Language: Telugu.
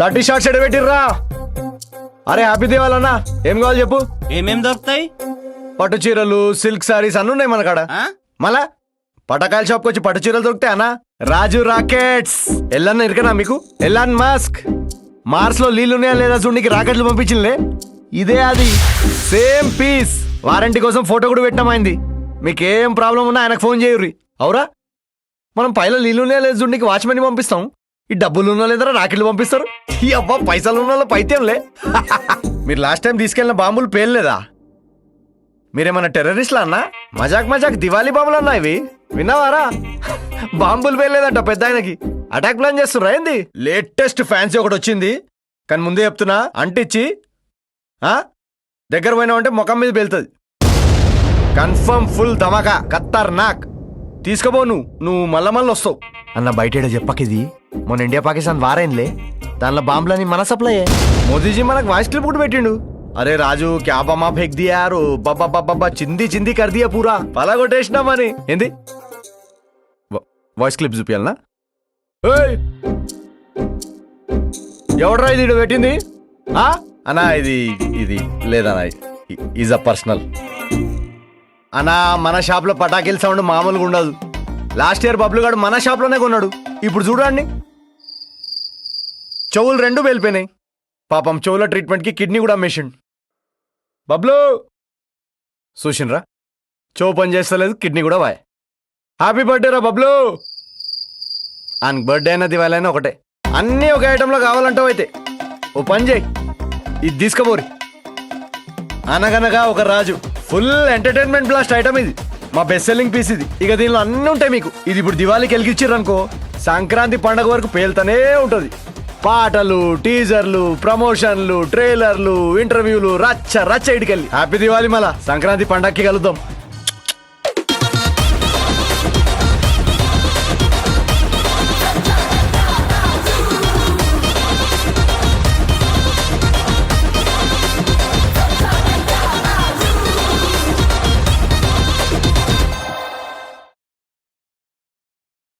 Thirty shorts ఎడబెట్టిర్రా. అరే హ్యాపీ దివాలన్నా. ఏం కావాలి చెప్పు? ఏమేం దొరుకుతాయి? పట్టు చీరలు సిల్క్ సారీస్ అన్ని ఉన్నాయి మన కాడ? మళ్ళా? పటకాయల షాప్కి వచ్చి పట్టు చీరలు దొరుకుతాయి అన్నా? రాజు రాకెట్స్. ఎల్లన్న ఇరికనా మీకు? ఎల్లాన్ మాస్క్. మార్స్లో నీళ్ళు ఉన్నాయా లేదా చూడనికి రాకెట్లు పంపించిందిలే? ఇదే అది. Same piece. వారంటీ కోసం ఫోటో కూడా పెట్టామైంది మీకేం ప్రాబ్లం ఉన్నా ఆయనకు ఫోన్ చేయుర్రి. అవురా? మనం పైలో నీళ్ళు ఉన్నాయా లేదా చూడనికి వాచ్మెన్ పంపిస్తాం. ఈ డబ్బులు ఉన్న లేదరా రాకెట్లు పంపిస్తారు? ఈ అబ్బా పైసలు ఉన్న వాళ్ళు పైత్యంలే. మీరు లాస్ట్ టైం తీసుకెళ్ళిన బాంబులు పేర్లేదా మీరేమన్నా టెర్రరిస్ట్లా అన్నా? మజాక్ మజాక్ దివాళీ బాంబులు అన్నా ఇవి. విన్నావారా? బాంబులు పేర్లేదంట పెద్ద ఆయనకి. అటాక్ ప్లాన్ చేస్తుర్రా ఏంది? లేటెస్ట్ ఫ్యాన్సీ ఒకటి వచ్చింది. కానీ ముందే చెప్తున్నా అంటిచ్చి. దగ్గర పోయినావంటే ముఖం మీద పేలుతుంది. కన్ఫర్మ్ ఫుల్ ధమాకా కత్తార్ నాక్ తీసుకోబో నువ్వు. నువ్వు మళ్ళా మళ్ళీ వస్తావు. అన్న బయట చెప్పకిది. మొన్న ఇండియా పాకిస్తాన్ వారైందిలే. దానిలో బాంబులని మన సప్లై మోదీజీ మనకు వాయిస్ క్లిప్ కూడా పెట్టిండు. అరే రాజు క్యా బమా ఫెక్ దియారు బబ్బా బబ్బా చింది చింది కర్దియా పూరా. పలా కొట్టేసినామని ఏంది? వాయిస్ క్లిప్ చూపించాలనా ఏయ్! ఎవడ్రా ఇది పెట్టింది? ఆ? అన్నా ఇది ఇది లేదన్నా ఈజ్ అ పర్సనల్. అన్నా మన షాప్లో పటాకీల సౌండ్ మామూలుగా ఉండదు లాస్ట్ ఇయర్ బబ్లు గాడు మన షాప్లోనే కొన్నాడు. ఇప్పుడు చూడండి. చెవులు రెండు వెళ్ళిపోయినాయి పాపం చెవుల ట్రీట్మెంట్కి కిడ్నీ కూడా అమ్మేసిండు బబ్లు! చూసిండ్రా చెవు పని చేస్తలేదు కిడ్నీ కూడా వాయ్. హ్యాపీ బర్త్డే రా బబ్లు! ఆయన బర్త్డే అయినా దివాళైనా ఒకటే. అన్నీ ఒక ఐటెంలో కావాలంటావు అయితే. ఓ పని చేయి. ఇది తీసుకోబోరి Anaganaga Oka Raju. Full entertainment blast item ఇది. మా బెస్ట్ సెల్లింగ్ పీస్ ఇది. ఇక దీనిలో అన్నీ ఉంటాయి మీకు. ఇది ఇప్పుడు దివాళీకి వెలిగించారు అనుకో సంక్రాంతి పండగ వరకు పేలుతూనే ఉంటుంది. పాటలు టీజర్లు ప్రమోషన్లు ట్రైలర్లు ఇంటర్వ్యూలు రచ్చ రచ్చ ఇటుకెళ్ళి హ్యాపీ దివాళీ మళ్ళా. సంక్రాంతి పండగకి కలుద్దాం.